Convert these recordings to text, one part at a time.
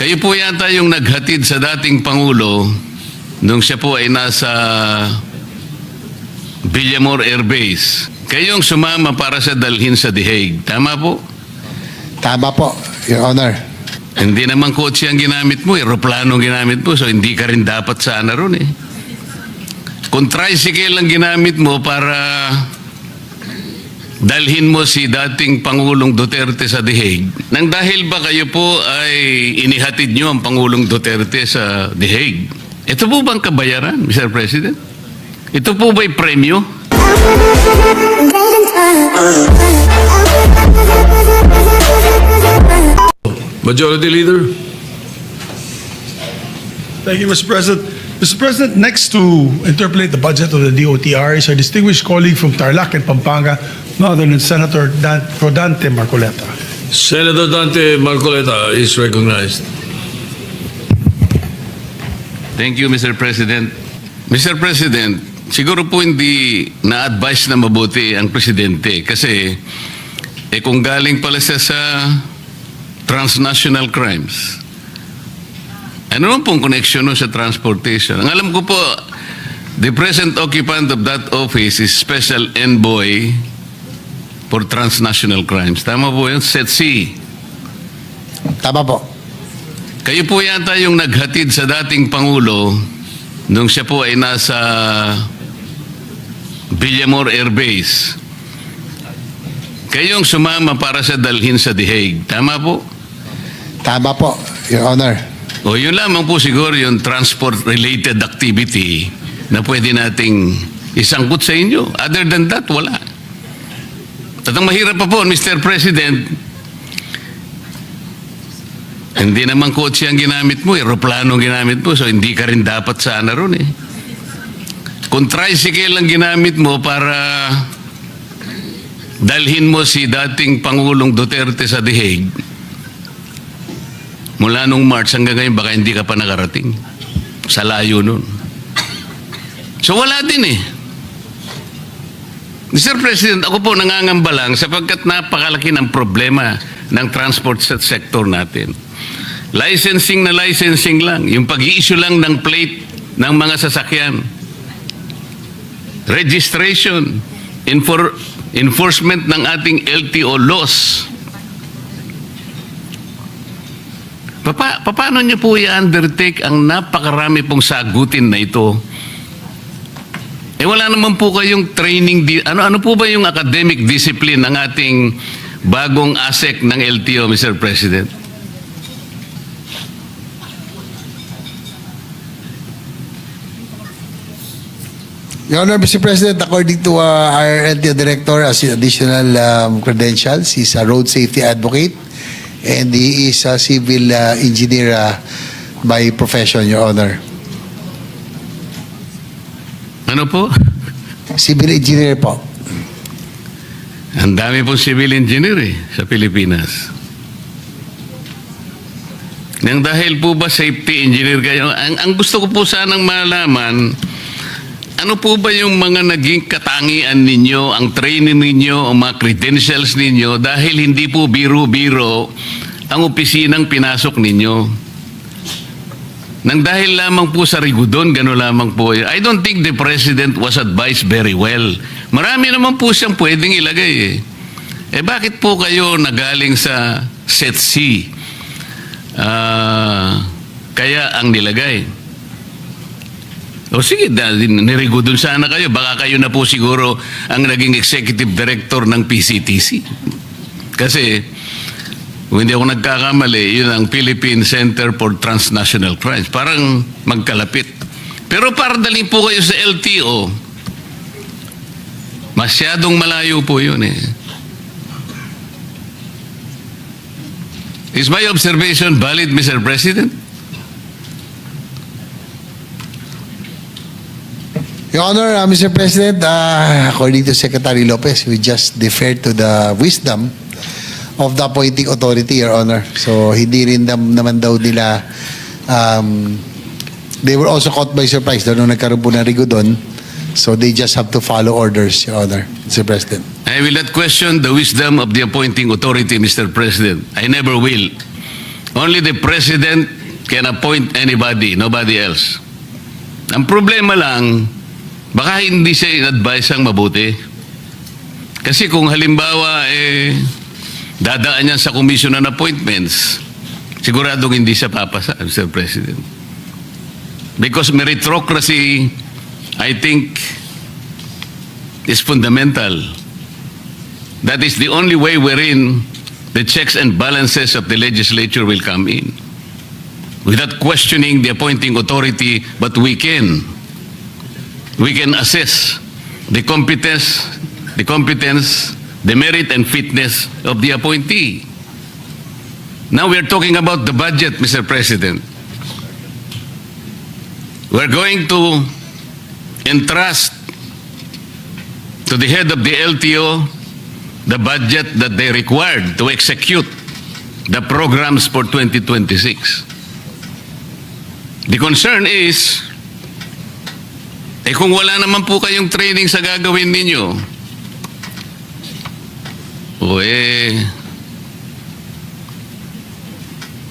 Kayo po yata yung naghatid sa dating Pangulo nung siya po ay nasa Villamor Air Base. Kayong sumama para sa dalhin sa The Hague. Tama po? Tama po, Your Honor. Hindi naman kotse ang ginamit mo, aeroplano ang ginamit mo, so hindi ka rin dapat sana ron eh. Kung tricycle ang ginamit mo para dalhin mo si dating Pangulong Duterte sa The Hague, nang dahil ba kayo po ay inihatid nyo ang Pangulong Duterte sa The Hague? Ito po bang kabayaran, Mr. President? Ito po ba'y premyo? Majority Leader. Thank you, Mr. President. Mr. President, next to interpolate the budget of the DOTR is our distinguished colleague from Tarlac and Pampanga, none other than Senator Dan- Rodante Marcoleta. Senator Dante Marcoleta is recognized. Thank you, Mr. President. Mr. President, siguro po hindi na-advise na mabuti ang Presidente kasi eh kung galing pala siya sa transnational crimes, ano naman pong connection nun sa transportation? Ang alam ko po, the present occupant of that office is Special Envoy for Transnational Crimes. Tama po yun? SETC. Tama po. Kayo po yata yung naghatid sa dating Pangulo nung siya po ay nasa Villamor Air Base. Kayong sumama para sa dalhin sa The Hague. Tama po? Tama po, Your Honor. O yun lamang po siguro yung transport-related activity na pwede nating isangkot sa inyo. Other than that, wala. At ang mahirap pa po, Mr. President, hindi naman kotse ang ginamit mo, aeroplano ang ginamit mo, so hindi ka rin dapat sana ron eh. Kung tricycle ang ginamit mo para dalhin mo si dating Pangulong Duterte sa The Hague, mula nung March hanggang ngayon, baka hindi ka pa nakarating. Sa layo nun. So wala din eh. Mr. President, ako po nangangamba lang sapagkat napakalaki ng problema ng transport sector natin. Licensing na licensing lang. Yung pag-i-issue lang ng plate ng mga sasakyan. Registration. Enfor- enforcement ng ating LTO laws. Papa, paano niyo po i-undertake ang napakarami pong sagutin na ito? Eh wala naman po kayong training, di- ano, ano po ba yung academic discipline ng ating bagong ASEC ng LTO, Mr. President? Your Honor, Mr. President, according to uh, our LTO Director, as additional um, credentials, he's a road safety advocate and he is a civil uh, engineer uh, by profession, Your Honor. Ano po? Civil engineer po. Ang dami pong civil engineer eh, sa Pilipinas. Nang dahil po ba safety engineer kayo, ang, ang gusto ko po sanang malaman, ano po ba yung mga naging katangian ninyo, ang training ninyo, ang mga credentials ninyo dahil hindi po biro-biro ang opisinang pinasok ninyo? Nang dahil lamang po sa rigudon, gano'n lamang po. I don't think the President was advised very well. Marami naman po siyang pwedeng ilagay eh. Eh bakit po kayo nagaling sa set C? Ah, kaya ang nilagay. O sige, nirigudon sana kayo. Baka kayo na po siguro ang naging executive director ng PCTC. Kasi kung hindi ako nagkakamali, yun ang Philippine Center for Transnational Crimes. Parang magkalapit. Pero para daling po kayo sa LTO, masyadong malayo po yun eh. Is my observation valid, Mr. President? Your Honor, uh, Mr. President, uh, according to Secretary Lopez, we just defer to the wisdom of the appointing authority, Your Honor. So, hindi rin nam- naman daw nila, um, they were also caught by surprise daw nung nagkaroon po ng rigudon. So, they just have to follow orders, Your Honor, Mr. President. I will not question the wisdom of the appointing authority, Mr. President. I never will. Only the president can appoint anybody, nobody else. Ang problema lang, baka hindi siya in-advise ang mabuti. Kasi kung halimbawa, eh, dadaan niya sa commission on appointments, siguradong hindi siya papasa, Mr. President. Because meritocracy, I think, is fundamental. That is the only way wherein the checks and balances of the legislature will come in. Without questioning the appointing authority, but we can. We can assess the competence, the competence, the merit and fitness of the appointee. Now we are talking about the budget, Mr. President. We're going to entrust to the head of the LTO the budget that they required to execute the programs for 2026. The concern is, eh kung wala naman po kayong training sa gagawin ninyo, o eh,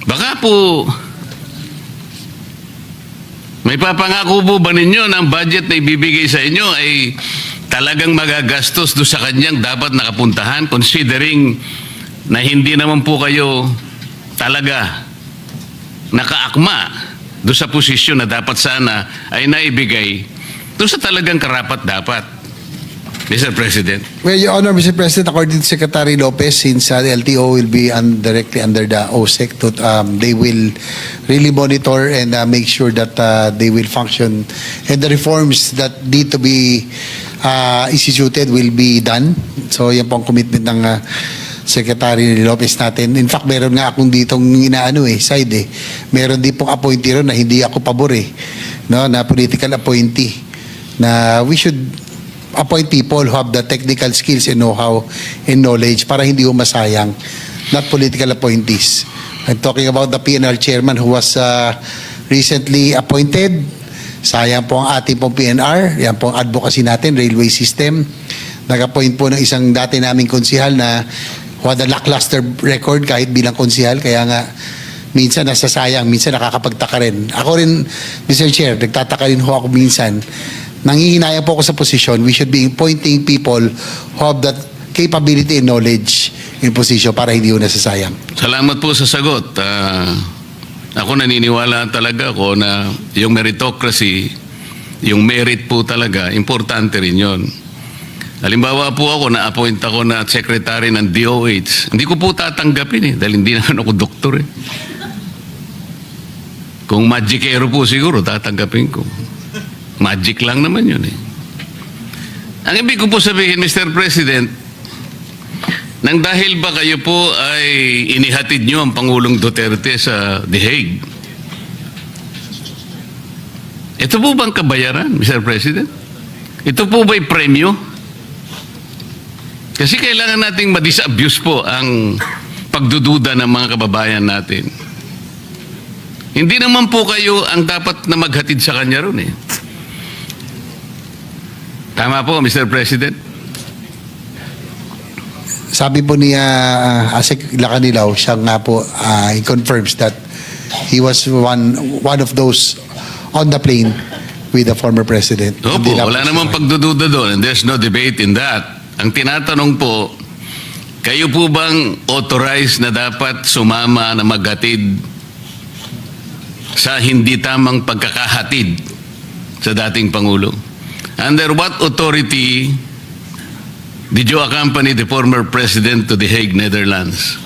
baka po, may papangako po ba ninyo ang budget na ibibigay sa inyo ay talagang magagastos do sa kanyang dapat nakapuntahan considering na hindi naman po kayo talaga nakaakma do sa posisyon na dapat sana ay naibigay do sa talagang karapat dapat. Mr. President. Well, Your Honor, Mr. President, according to Secretary Lopez, since uh, the LTO will be un- directly under the OSEC, to, um, they will really monitor and uh, make sure that uh, they will function and the reforms that need to be uh, instituted will be done. So, yan po ang commitment ng uh, Secretary Lopez natin. In fact, meron nga akong ditong inaano eh, side eh. Meron din pong appointee ron na hindi ako pabor eh. No, na political appointee. Na we should appoint people who have the technical skills and know-how and knowledge para hindi masayang, not political appointees. I'm talking about the PNR chairman who was uh, recently appointed. Sayang po ang ating pong PNR. Yan po ang advocacy natin, railway system. Nag-appoint po ng isang dati naming konsihal na who had a lackluster record kahit bilang konsihal. Kaya nga, minsan nasasayang, minsan nakakapagtaka rin. Ako rin, Mr. Chair, nagtataka rin ho ako minsan. Nangihinayang po ako sa posisyon, we should be appointing people who have that capability and knowledge in position para hindi ho nasasayang. Salamat po sa sagot. Ah, ako naniniwala talaga ako na yung meritocracy, yung merit po talaga, importante rin yon. Halimbawa po ako, na-appoint ako na secretary ng DOH. Hindi ko po tatanggapin eh, dahil hindi naman ako doktor eh. Kung magicero po siguro, tatanggapin ko. Magic lang naman yun eh. Ang ibig ko po sabihin, Mr. President, nang dahil ba kayo po ay inihatid nyo ang Pangulong Duterte sa The Hague? Ito po bang kabayaran, Mr. President? Ito po ba'y premyo? Kasi kailangan nating ma-disabuse po ang pagdududa ng mga kababayan natin. Hindi naman po kayo ang dapat na maghatid sa kanya ron eh. Tama po, Mr. President? Sabi po niya, uh, Asik Lacanilaw, siya nga po, uh, he confirms that he was one one of those on the plane with the former president. Opo, wala namang pagdududa doon and there's no debate in that. Ang tinatanong po, kayo po bang authorized na dapat sumama na maghatid sa hindi tamang pagkakahatid sa dating Pangulo? Under what authority did you accompany the former president to The Hague, Netherlands?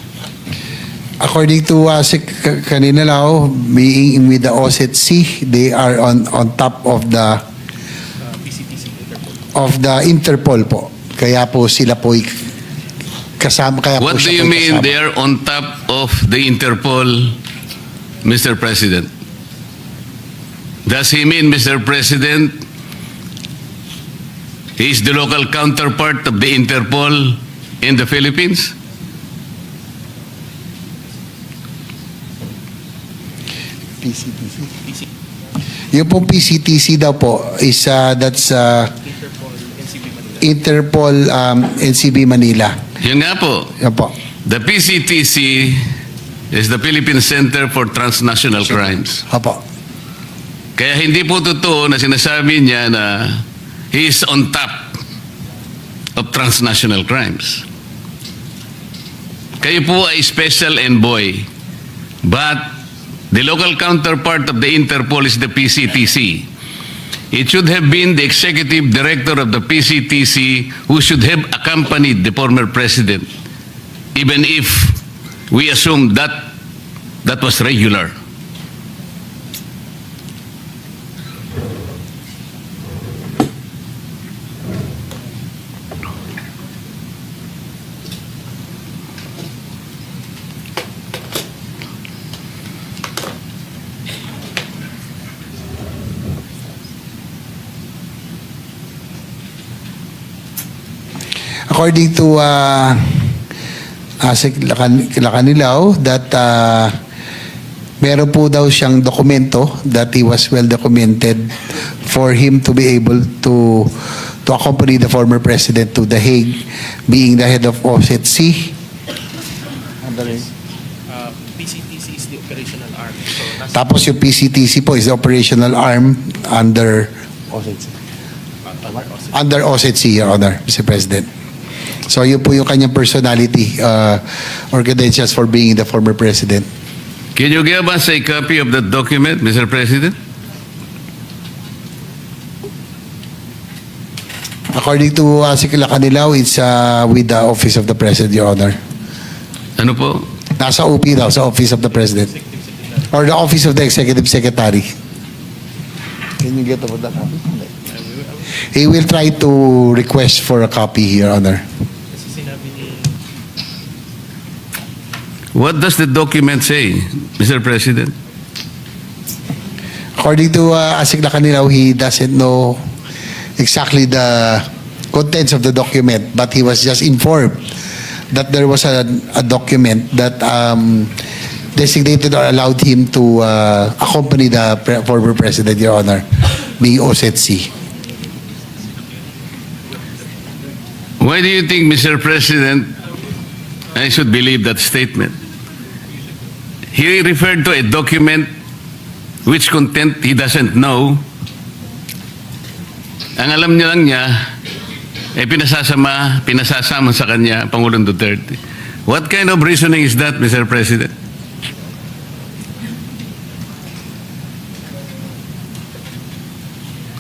According to uh, si K- kanina lao, being with the OSETC, they are on on top of the of the Interpol po. Kaya po sila po kasama kaya po What do siya you mean kasama. they are on top of the Interpol, Mr. President? Does he mean, Mr. President, he is the local counterpart of the Interpol in the Philippines? PCTC. Yung pong PCTC daw po is uh, that's uh, Interpol um, NCB Manila. Yun nga po. Yan po. The PCTC is the Philippine Center for Transnational Crimes. Opo. Kaya hindi po totoo na sinasabi niya na he is on top of transnational crimes. Kayo po ay special envoy. But the local counterpart of the Interpol is the PCTC. It should have been the executive director of the PCTC who should have accompanied the former president, even if we assume that that was regular. According to uh, Asik Lacan- Lacanilaw, that uh, meron po daw siyang dokumento that he was well documented for him to be able to to accompany the former president to The Hague, being the head of OSCE. uh, PCTC is the operational arm. So, Tapos yung PCTC po is the operational arm under under OSCE, Your Honor, Mr. President. So yun po yung kanyang personality uh, or credentials for being the former president. Can you give us a copy of that document, Mr. President? According to uh, Sikila Kanilaw, it's uh, with the Office of the President, Your Honor. Ano po? Nasa OP daw, sa Office of the President. Or the Office of the Executive Secretary. Can you get about that copy? He will try to request for a copy, Your Honor. kasi sinabi ni What does the document say, Mr. President? According to uh, Asik Lacanilaw, he doesn't know exactly the contents of the document, but he was just informed that there was a, a document that um, designated or allowed him to uh, accompany the pre- former president, Your Honor, being OSETC. Why do you think, Mr. President, I should believe that statement? He referred to a document which content he doesn't know. Ang alam niya lang niya, eh pinasasama, pinasasama sa kanya, Pangulong Duterte. What kind of reasoning is that, Mr. President?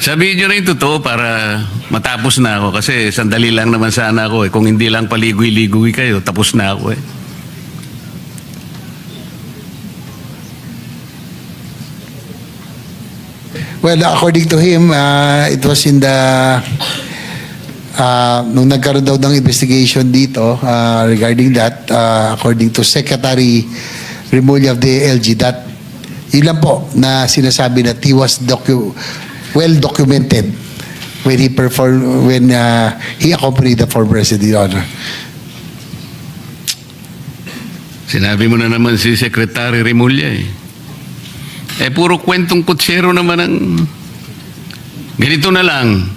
Sabihin niyo rin totoo para matapos na ako kasi sandali lang naman sana ako eh. Kung hindi lang paligoy-ligoy kayo, tapos na ako eh. Well, according to him, uh, it was in the uh, nung nagkaroon daw ng investigation dito uh, regarding that, uh, according to Secretary Remulla of the LG, that yun lang po na sinasabi that he was docu- well documented when he performed when uh, he accompanied the former president, Your Honor. Sinabi mo na naman si Secretary Remulla eh. Eh puro kwentong kutsero naman ang... Ganito na lang.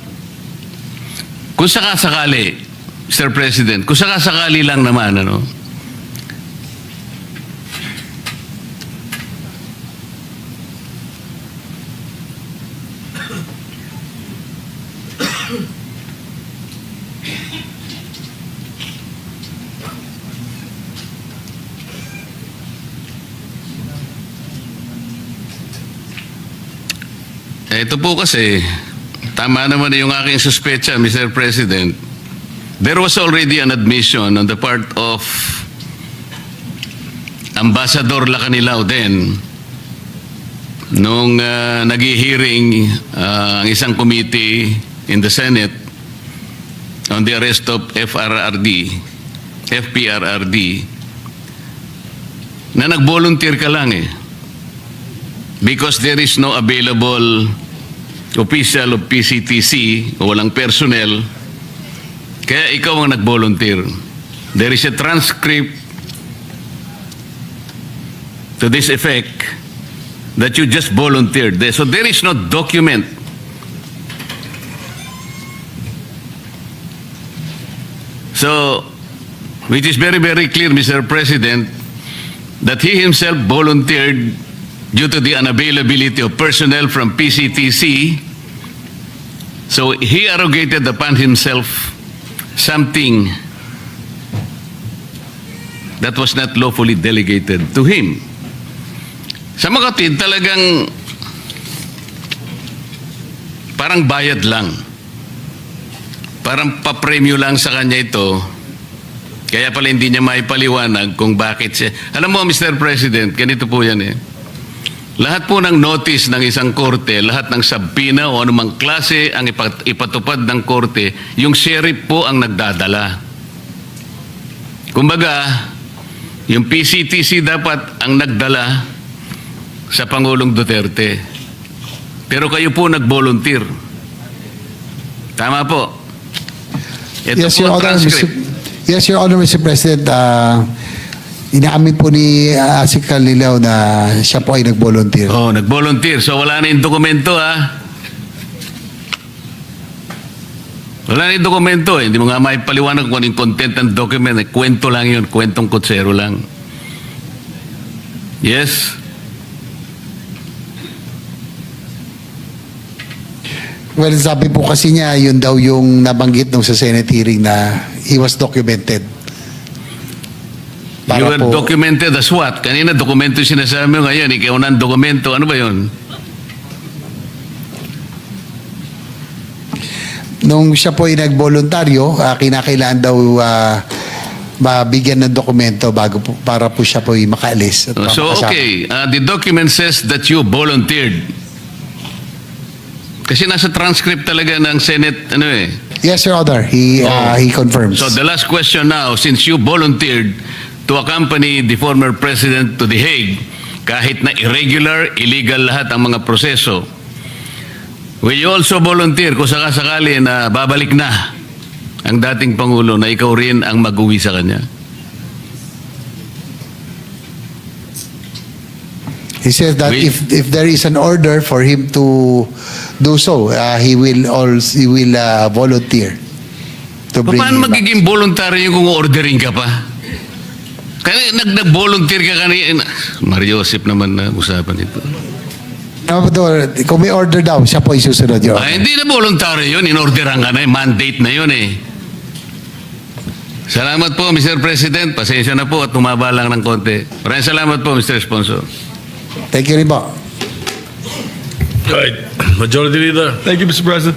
Kung sakasakali, Mr. President, kung sakasakali lang naman, ano, Ito po kasi, tama naman yung aking suspecha, Mr. President. There was already an admission on the part of Ambassador Lacanilao then nung uh, nag-hearing ah, ang isang committee in the Senate on the arrest of FRRD, FPRRD, na nag-volunteer ka lang eh because there is no available official of PCTC o walang personnel, kaya ikaw ang nag-volunteer. There is a transcript to this effect that you just volunteered. So there is no document. So, which is very, very clear, Mr. President, that he himself volunteered due to the unavailability of personnel from PCTC. So he arrogated upon himself something that was not lawfully delegated to him. Sa mga kapatid, talagang parang bayad lang. Parang papremyo lang sa kanya ito. Kaya pala hindi niya maipaliwanag kung bakit siya. Alam mo, Mr. President, ganito po yan eh. Lahat po ng notice ng isang korte, lahat ng sabpina o anumang klase ang ipat- ipatupad ng korte, yung sheriff po ang nagdadala. Kumbaga, yung PCTC dapat ang nagdala sa Pangulong Duterte. Pero kayo po nag-volunteer. Tama po. Ito yes, po Your Honor. Mr. Yes, Your Honor, Mr. President. Uh, inaamin po ni uh, Asik Calilaw na siya po ay nag-volunteer. Oh, nag-volunteer. So wala na yung dokumento ha. Wala na yung dokumento eh. Hindi mo nga maipaliwanag kung ano yung content ng document. Eh. Kwento lang yun. Kwentong kutsero lang. Yes? Well, sabi po kasi niya, yun daw yung nabanggit nung sa Senate hearing na he was documented. You were documented as what? Kanina dokumento yung sinasabi mo ngayon. Ikaw na dokumento. Ano ba yun? nung siya po ay nagboluntaryo, uh, kinakailangan daw uh, mabigyan ng dokumento bago po, para po siya po ay makaalis. At So, okay. Uh, the document says that you volunteered. Kasi nasa transcript talaga ng Senate, ano eh. Yes, Your Honor. He, uh, Oh. he confirms. So the last question now, since you volunteered to accompany the former president to The Hague, kahit na irregular, illegal lahat ang mga proseso, will you also volunteer kung sakasakali na babalik na ang dating Pangulo na ikaw rin ang mag-uwi sa kanya? He says that We- if if there is an order for him to do so, uh, he will also he will uh, volunteer to bring Paano magiging voluntary yung kung ordering ka pa? Kaya nag, nag-volunteer ka kanina. Mario Joseph naman na usapan ito. No, but, uh, kung may order daw, siya po ay susunod, Your Ay, Honor. hindi na voluntary yun. Inorderan ka na. eh. Mandate na yun eh. Salamat po, Mr. President. Pasensya na po at tumaba lang ng konti. Maraming salamat po, Mr. Sponsor. Thank you rin po. Right. Majority Leader. Thank you, Mr. President.